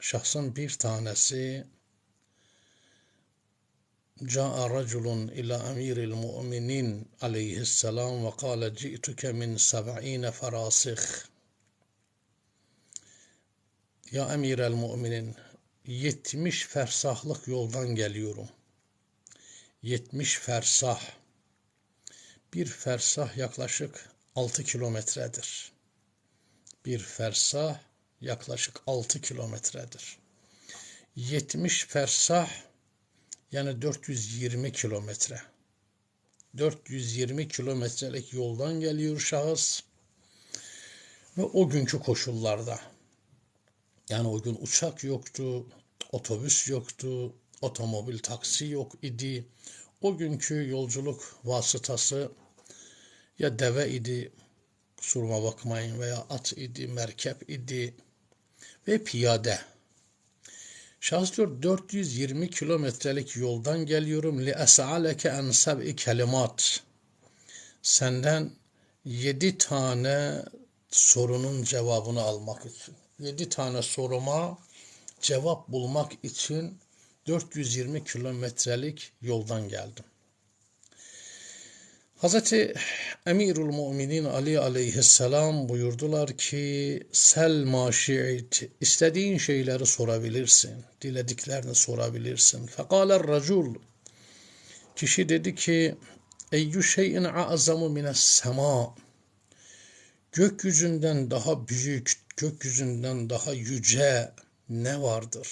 şahsın bir tanesi جاء رجل إلى أمير المؤمنين عليه السلام وقال جئتك من سبعين فراسخ Ya emir el müminin 70 fersahlık yoldan geliyorum. 70 fersah. Bir fersah yaklaşık 6 kilometredir. Bir fersah yaklaşık 6 kilometredir. 70 fersah yani 420 kilometre. 420 kilometrelik yoldan geliyor şahıs ve o günkü koşullarda yani o gün uçak yoktu, otobüs yoktu, otomobil taksi yok idi. O günkü yolculuk vasıtası ya deve idi, kusuruma bakmayın veya at idi, merkep idi ve piyade. Şahıs diyor 420 kilometrelik yoldan geliyorum li es'aleke en seb'i kelimat. Senden yedi tane sorunun cevabını almak için. Yedi tane soruma cevap bulmak için 420 kilometrelik yoldan geldim. Hazreti Emirul Müminin Ali aleyhisselam buyurdular ki sel maşi'it istediğin şeyleri sorabilirsin. Dilediklerini sorabilirsin. Fekaler racul kişi dedi ki eyyü şeyin a'zamu mines sema gökyüzünden daha büyük, gökyüzünden daha yüce ne vardır?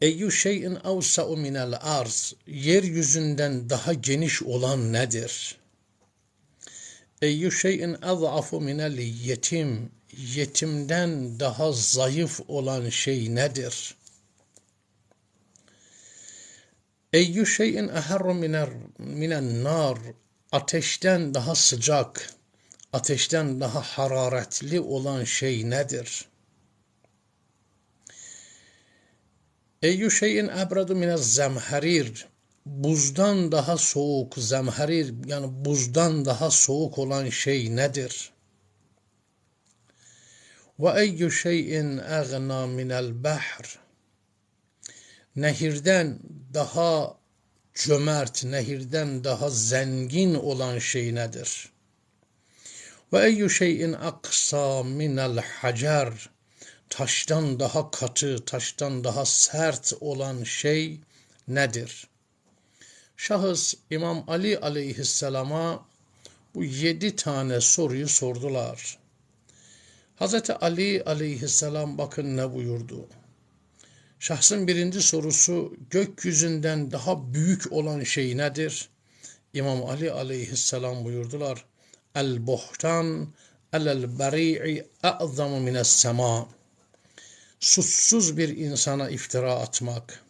Eyyü şeyin avsa'u minel arz. Yeryüzünden daha geniş olan nedir? Eyyü şeyin az'afu minel yetim. Yetimden daha zayıf olan şey nedir? Eyyü şeyin eherru miner, minen nar. Ateşten daha sıcak, ateşten daha hararetli olan şey nedir?'' Eyyü şeyin ebradu minez zemherir. Buzdan daha soğuk zemherir yani buzdan daha soğuk olan şey nedir? Ve eyyü şeyin egna minel bahr. Nehirden daha cömert, nehirden daha zengin olan şey nedir? Ve eyyü şeyin aksa minel hacer taştan daha katı, taştan daha sert olan şey nedir? Şahıs İmam Ali aleyhisselama bu yedi tane soruyu sordular. Hazreti Ali aleyhisselam bakın ne buyurdu. Şahsın birinci sorusu gökyüzünden daha büyük olan şey nedir? İmam Ali aleyhisselam buyurdular. El bohtan el bari'i a'zamu mines sema suçsuz bir insana iftira atmak,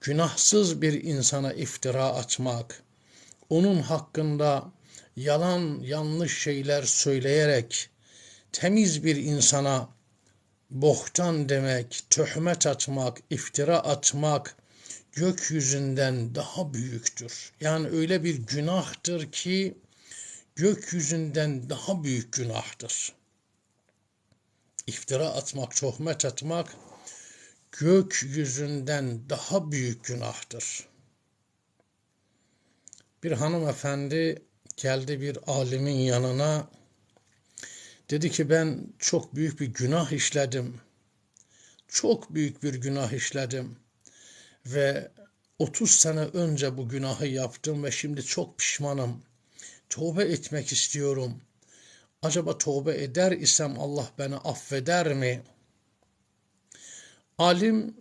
günahsız bir insana iftira atmak, onun hakkında yalan yanlış şeyler söyleyerek temiz bir insana bohtan demek, töhmet atmak, iftira atmak gökyüzünden daha büyüktür. Yani öyle bir günahtır ki gökyüzünden daha büyük günahtır iftira atmak, tohmet atmak gökyüzünden daha büyük günahtır. Bir hanımefendi geldi bir alimin yanına. Dedi ki ben çok büyük bir günah işledim. Çok büyük bir günah işledim. Ve 30 sene önce bu günahı yaptım ve şimdi çok pişmanım. Tövbe etmek istiyorum.'' Acaba tövbe eder isem Allah beni affeder mi? Alim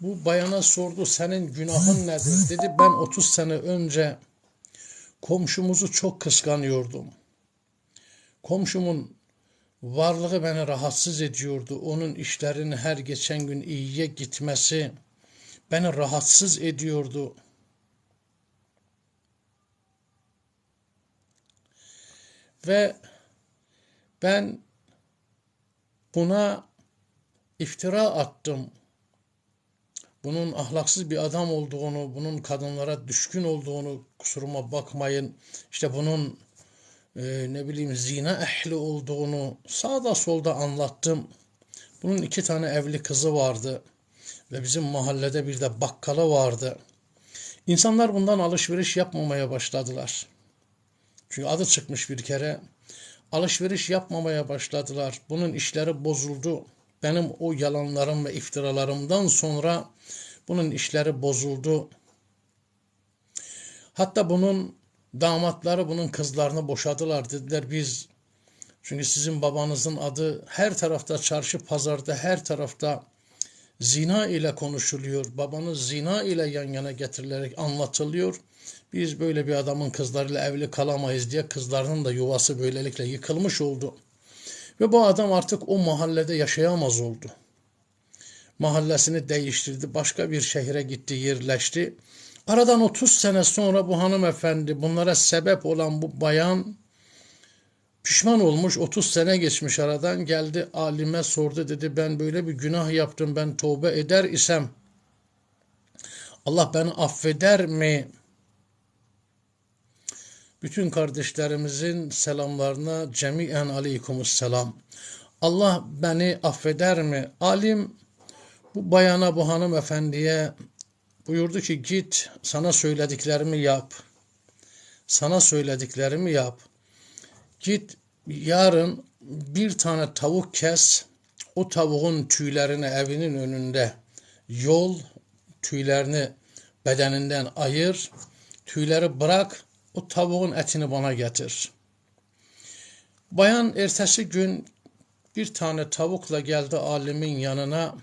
bu bayana sordu senin günahın nedir? Dedi ben 30 sene önce komşumuzu çok kıskanıyordum. Komşumun varlığı beni rahatsız ediyordu. Onun işlerinin her geçen gün iyiye gitmesi beni rahatsız ediyordu. Ve ben buna iftira attım. Bunun ahlaksız bir adam olduğunu, bunun kadınlara düşkün olduğunu kusuruma bakmayın. İşte bunun e, ne bileyim zina ehli olduğunu sağda solda anlattım. Bunun iki tane evli kızı vardı ve bizim mahallede bir de bakkalı vardı. İnsanlar bundan alışveriş yapmamaya başladılar. Çünkü adı çıkmış bir kere. Alışveriş yapmamaya başladılar. Bunun işleri bozuldu. Benim o yalanlarım ve iftiralarımdan sonra bunun işleri bozuldu. Hatta bunun damatları bunun kızlarını boşadılar. Dediler biz çünkü sizin babanızın adı her tarafta çarşı pazarda her tarafta zina ile konuşuluyor. Babanız zina ile yan yana getirilerek anlatılıyor. Biz böyle bir adamın kızlarıyla evli kalamayız diye kızlarının da yuvası böylelikle yıkılmış oldu. Ve bu adam artık o mahallede yaşayamaz oldu. Mahallesini değiştirdi, başka bir şehre gitti, yerleşti. Aradan 30 sene sonra bu hanımefendi, bunlara sebep olan bu bayan pişman olmuş 30 sene geçmiş aradan geldi alime sordu dedi ben böyle bir günah yaptım ben tövbe eder isem Allah beni affeder mi? Bütün kardeşlerimizin selamlarına cemiyen aleykumus selam. Allah beni affeder mi? Alim bu bayana bu hanımefendiye buyurdu ki git sana söylediklerimi yap. Sana söylediklerimi yap. Git yarın bir tane tavuk kes. O tavuğun tüylerini evinin önünde yol, tüylerini bedeninden ayır. Tüyleri bırak. O tavuğun etini bana getir. Bayan ertesi gün bir tane tavukla geldi alimin yanına.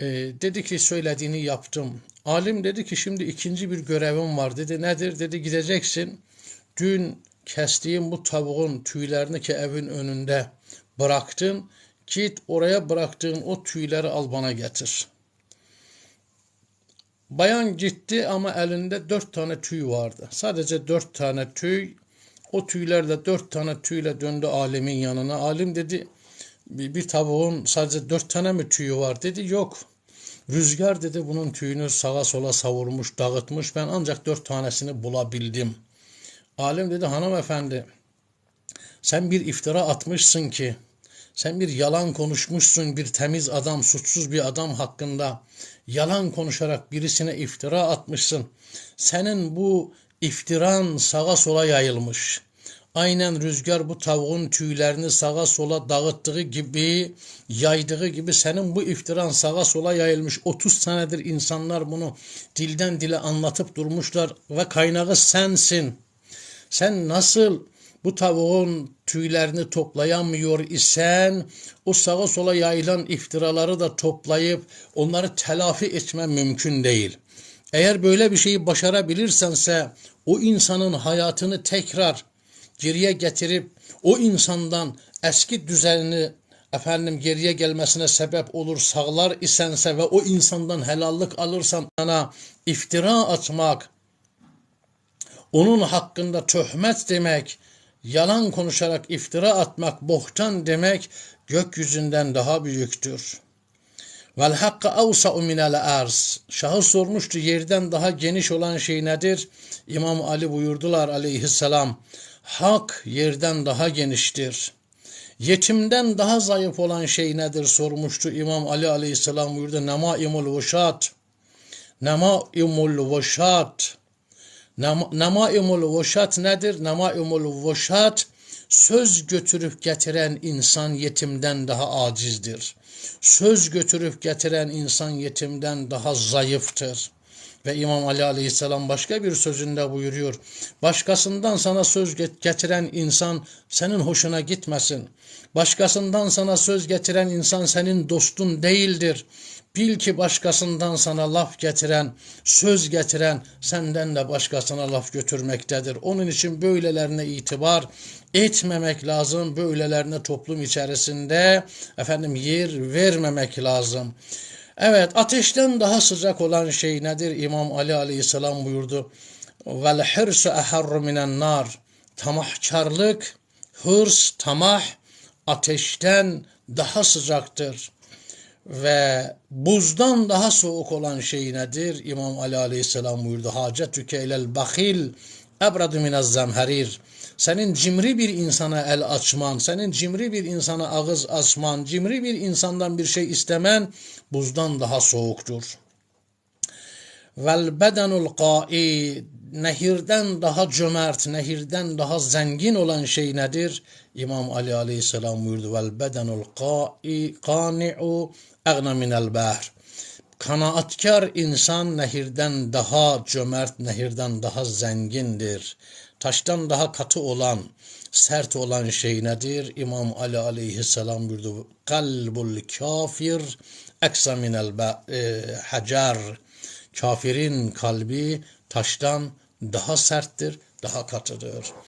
E, dedi ki söylediğini yaptım. Alim dedi ki şimdi ikinci bir görevim var. Dedi nedir? Dedi gideceksin. Dün kestiğin bu tavuğun tüylerini ki evin önünde bıraktın. Git oraya bıraktığın o tüyleri al bana getir. Bayan gitti ama elinde dört tane tüy vardı. Sadece dört tane tüy. O tüylerle dört tane tüyle döndü alimin yanına. Alim dedi bir, bir tavuğun sadece dört tane mi tüyü var? Dedi yok. Rüzgar dedi bunun tüyünü sağa sola savurmuş, dağıtmış. Ben ancak dört tanesini bulabildim.'' Alim dedi hanımefendi sen bir iftira atmışsın ki sen bir yalan konuşmuşsun bir temiz adam suçsuz bir adam hakkında yalan konuşarak birisine iftira atmışsın. Senin bu iftiran sağa sola yayılmış. Aynen rüzgar bu tavuğun tüylerini sağa sola dağıttığı gibi, yaydığı gibi senin bu iftiran sağa sola yayılmış. 30 senedir insanlar bunu dilden dile anlatıp durmuşlar ve kaynağı sensin.'' Sen nasıl bu tavuğun tüylerini toplayamıyor isen o sağa sola yayılan iftiraları da toplayıp onları telafi etme mümkün değil. Eğer böyle bir şeyi başarabilirsense o insanın hayatını tekrar geriye getirip o insandan eski düzenini efendim geriye gelmesine sebep olur sağlar isense ve o insandan helallik alırsan sana iftira atmak, onun hakkında töhmet demek, yalan konuşarak iftira atmak, bohtan demek gökyüzünden daha büyüktür. Vel hakka avsa'u minel arz. Şahıs sormuştu yerden daha geniş olan şey nedir? İmam Ali buyurdular aleyhisselam. Hak yerden daha geniştir. Yetimden daha zayıf olan şey nedir sormuştu İmam Ali aleyhisselam buyurdu. Nemaimul vuşat. Nemaimul vuşat. Namaimul voşat nedir? Namaimul voşat söz götürüp getiren insan yetimden daha acizdir. Söz götürüp getiren insan yetimden daha zayıftır. Ve İmam Ali Aleyhisselam başka bir sözünde buyuruyor. Başkasından sana söz getiren insan senin hoşuna gitmesin. Başkasından sana söz getiren insan senin dostun değildir. Bil ki başkasından sana laf getiren, söz getiren senden de başkasına laf götürmektedir. Onun için böylelerine itibar etmemek lazım. Böylelerine toplum içerisinde efendim yer vermemek lazım. Evet ateşten daha sıcak olan şey nedir? İmam Ali aleyhisselam buyurdu. Vel hirsu eharru minen nar. Tamahkarlık, hırs, tamah ateşten daha sıcaktır. Ve buzdan daha soğuk olan şey nedir? İmam Ali Aleyhisselam buyurdu. Hacetüke ilel bahil ebradu minez zemherir. Senin cimri bir insana el açman, senin cimri bir insana ağız açman, cimri bir insandan bir şey istemen buzdan daha soğuktur. Vel bedenul qa'i nehirden daha cömert, nehirden daha zengin olan şey nedir? İmam Ali aleyhisselam buyurdu. Vel bedenul qa'i qani'u egna minel bahr. Kanaatkar insan nehirden daha cömert, nehirden daha zengindir. Taştan daha katı olan, sert olan şey nedir? İmam Ali aleyhisselam buyurdu. Kalbul kafir eksa minel e, hacar. Kafirin kalbi taştan daha serttir, daha katıdır.